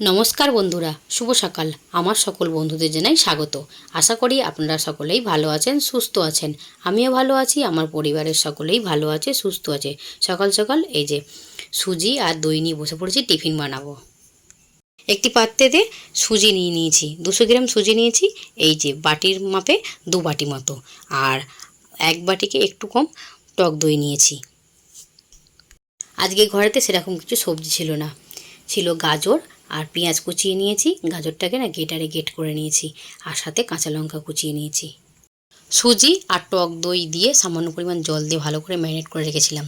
নমস্কার বন্ধুরা, শুভ সকাল। আমার সকল বন্ধুদের জানাই স্বাগত। আশা করি আপনারা সকলেই ভালো আছেন, সুস্থ আছেন। আমিও ভালো আছি, আমার পরিবারের সকলেই ভালো আছে, সুস্থ আছে। সকাল সকাল এই যে সুজি আর দই নিয়ে বসে পড়েছি, টিফিন বানাবো। একটি পাত্রেতে সুজি নিয়ে নিয়েছি, দুশো গ্রাম সুজি নিয়েছি, এই যে বাটির মাপে দু বাটি মতো। আর এক বাটিকে একটু কম টক দই নিয়েছি। আজকে ঘরেতে সেরকম কিছু সবজি ছিল না। ছিল গাজর আর পেঁয়াজ কুচিয়ে নিয়েছি, গাজরটাকে না গেটারে গেট করে নিয়েছি আর সাথে কাঁচা লঙ্কা কুচিয়ে নিয়েছি। সুজি আর টক দই দিয়ে সামান্য পরিমাণ জল দিয়ে ভালো করে ম্যারিনেট করে রেখেছিলাম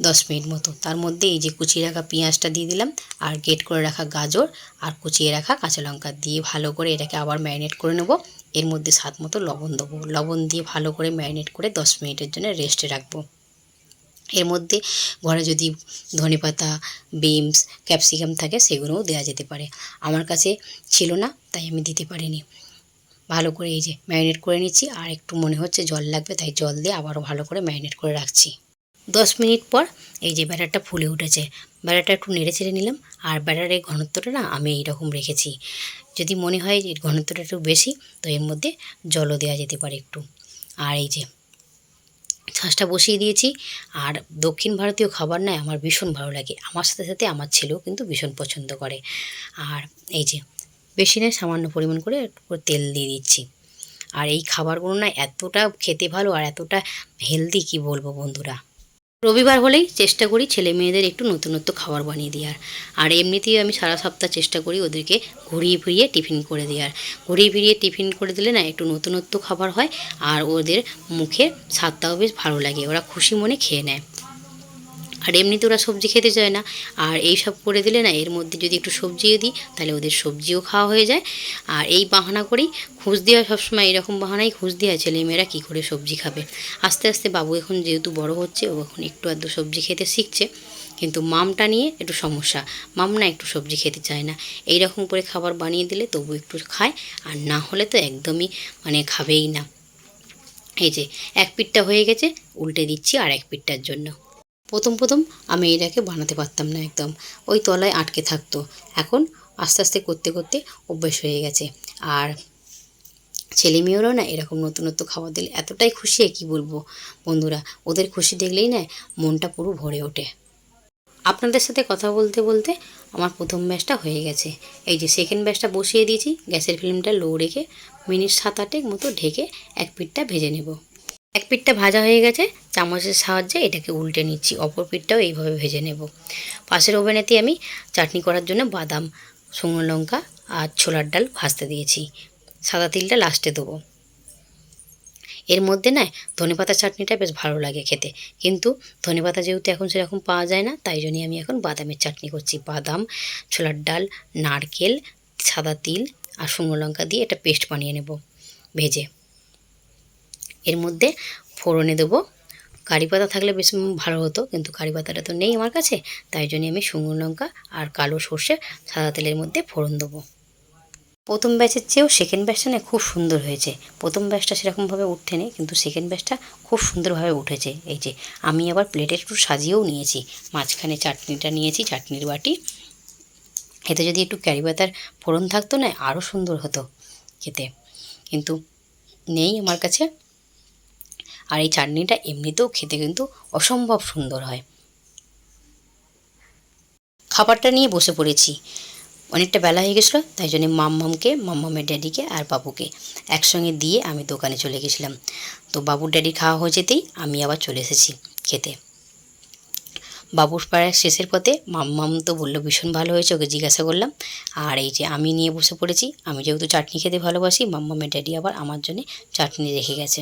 দশ মিনিট মতো। তার মধ্যে এই যে কুচিয়ে রাখা পেঁয়াজটা দিয়ে দিলাম আর গেট করে রাখা গাজর আর কুচিয়ে রাখা কাঁচা লঙ্কা দিয়ে ভালো করে এটাকে আবার ম্যারিনেট করে নেব। এর মধ্যে স্বাদ মতো লবণ দেবো। লবণ দিয়ে ভালো করে ম্যারিনেট করে দশ মিনিটের জন্য রেস্টে রাখব। এর মধ্যে ঘরে যদি ধনেপাতা বিমস ক্যাপসিকাম থাকে সেগুলোও দেওয়া যেতে পারে। আমার কাছে ছিল না, তাই আমি দিতে পারিনি। ভালো করে এই যে ম্যারিনেট করে নিচ্ছি, আর একটু মনে হচ্ছে জল লাগবে, তাই জল দিয়ে আবারও ভালো করে ম্যারিনেট করে রাখছি। দশ মিনিট পর এই যে ব্যাটারটা ফুলে উঠেছে, ব্যাটারটা একটু নেড়ে ছেড়ে নিলাম, আর ব্যাটারের ঘনত্বটা না আমি এইরকম রেখেছি। যদি মনে হয় যে ঘনত্বটা একটু বেশি, তো এর মধ্যে জলও দেওয়া যেতে পারে একটু। আর এই যে ছাঁচটা বসিয়ে দিয়েছি। আর দক্ষিণ ভারতীয় খাবার নয় আমার ভীষণ ভালো লাগে। আমার সাথে সাথে আমার ছেলেও কিন্তু ভীষণ পছন্দ করে। আর এই যে বেশি নয় সামান্য পরিমাণ করে তেল দিয়ে দিচ্ছি। আর এই খাবারগুলো না এতটা খেতে ভালো আর এতটা হেলদি কি বলব বন্ধুরা? রবিবার হলেই চেষ্টা করি ছেলে মেয়েদের একটু নতুনত্ব খাবার বানিয়ে দেওয়ার। আর এমনিতেই আমি সারা সপ্তাহ চেষ্টা করি ওদেরকে ঘুরিয়ে ফিরিয়ে টিফিন করে দেওয়ার। ঘুরিয়ে ফিরিয়ে টিফিন করে দিলে না একটু নতুনত্ব খাবার হয় আর ওদের মুখে স্বাদটাও বেশ ভালো লাগে, ওরা খুশি মনে খেয়ে নেয়। আর এমনিতে ওরা সবজি খেতে চায় না। আর এই সব করে দিলে না, এর মধ্যে যদি একটু সবজিও দিই, তাহলে ওদের সবজিও খাওয়া হয়ে যায়। আর এই বাহানা করেই খুঁজ দেওয়া, সবসময় এরকম বাহানাই খুঁজ দেওয়া, ছেলেমেয়েরা কী করে সবজি খাবে। আস্তে আস্তে বাবু এখন যেহেতু বড় হচ্ছে, ও এখন একটু আধটু সবজি খেতে শিখছে। কিন্তু মামটা নিয়ে একটু সমস্যা। মাম না একটু সবজি খেতে চায় না। এই রকম করে খাবার বানিয়ে দিলে তবু একটু খায়, আর না হলে তো একদমই মানে খাবেই না। এই যে, এক পিঠটা হয়ে গেছে, উল্টে দিচ্ছি আর এক পিঠটার জন্য। প্রথম প্রথম আমি এটাকে বানাতে পারতাম না একদম। ওই তলায় আটকে থাকতো। এখন আস্তে আস্তে করতে করতে অভ্যেস হয়ে গেছে। আর ছেলে মেয়েরাও না এরকম নতুন নতুন খাবার দিলে এতটাই খুশি কি বলব বন্ধুরা? ওদের খুশি দেখলেই না মনটা পুরো ভরে ওঠে। আপনাদের সাথে কথা বলতে বলতে আমার প্রথম ব্যাচটা হয়ে গেছে। এই যে সেকেন্ড ব্যাচটা বসিয়ে দিয়েছি, গ্যাসের ফ্লেমটা লো রেখে মিনিট সাত আটেক মতো ঢেকে এক পিঠটা ভেজে নেব। এক পিঠটা ভাজা হয়ে গেছে, চামচের সাহায্যে এটাকে উল্টে নিচ্ছি। অপর পিঠটাও এইভাবে ভেজে নেব। পাশের ওভেনেতে আমি চাটনি করার জন্য বাদাম, শুকনো লঙ্কা আর ছোলার ডাল ভাজতে দিয়েছি। সাদা তিলটা লাস্টে দেবো। এর মধ্যে না ধনেপাতা চাটনিটা বেশ ভালো লাগে খেতে। কিন্তু ধনেপাতা যেহেতু এখন সেরকম পাওয়া যায় না, তাই জন্যই আমি এখন বাদামের চাটনি করছি। বাদাম, ছোলার ডাল, নারকেল, সাদা তিল আর শুকনো লঙ্কা দিয়ে একটা পেস্ট বানিয়ে নেব ভেজে। এর মধ্যে ফোড়নে দেবো। কারি পাতা থাকলে বেশ ভালো হতো, কিন্তু কারি পাতাটা তো নেই আমার কাছে, তাই জন্য আমি শুকনো লঙ্কা আর কালো সর্ষে সাদা তেলের মধ্যে ফোড়ন দেবো। প্রথম ব্যাচের চেয়েও সেকেন্ড ব্যাচটা না খুব সুন্দর হয়েছে। প্রথম ব্যাচটা সেরকমভাবে উঠেনি কিন্তু সেকেন্ড ব্যাচটা খুব সুন্দরভাবে উঠেছে। এই যে, আমি আবার প্লেটে একটু সাজিয়েও নিয়েছি। মাঝখানে চাটনিটা নিয়েছি, চাটনির বাটি। এতে যদি একটু ক্যারি পাতার ফোড়ন থাকতো না আরও সুন্দর হতো খেতে। কিন্তু নেই আমার কাছে। আর এই চাটনিটা এমনিতেও খেতে কিন্তু অসম্ভব সুন্দর হয়। খাবারটা নিয়ে বসে পড়েছি। অনেকটা বেলা হয়ে গেছিল, তাই জন্য মাম্মামকে, মাম্মামের ড্যাডিকে আর বাবুকে একসঙ্গে দিয়ে আমি দোকানে চলে গেছিলাম। তো বাবুর ড্যাডি খাওয়া হয়ে যেতেই আমি আবার চলে এসেছি খেতে। বাবুর পাড়ার শেষের পথে মাম্মাম তো বলল, ভীষণ ভালো হয়েছে ওকে জিজ্ঞাসা করলাম। আর এই যে আমি নিয়ে বসে পড়েছি, আমি যেহেতু চাটনি খেতে ভালোবাসি, মাম্মামের ড্যাডি আবার আমার জন্য চাটনি রেখে গেছে।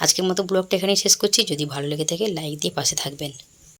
আজকের মতো ব্লগটা এখানেই শেষ করছি। যদি ভালো লেগে থাকে লাইক দিয়ে পাশে থাকবেন।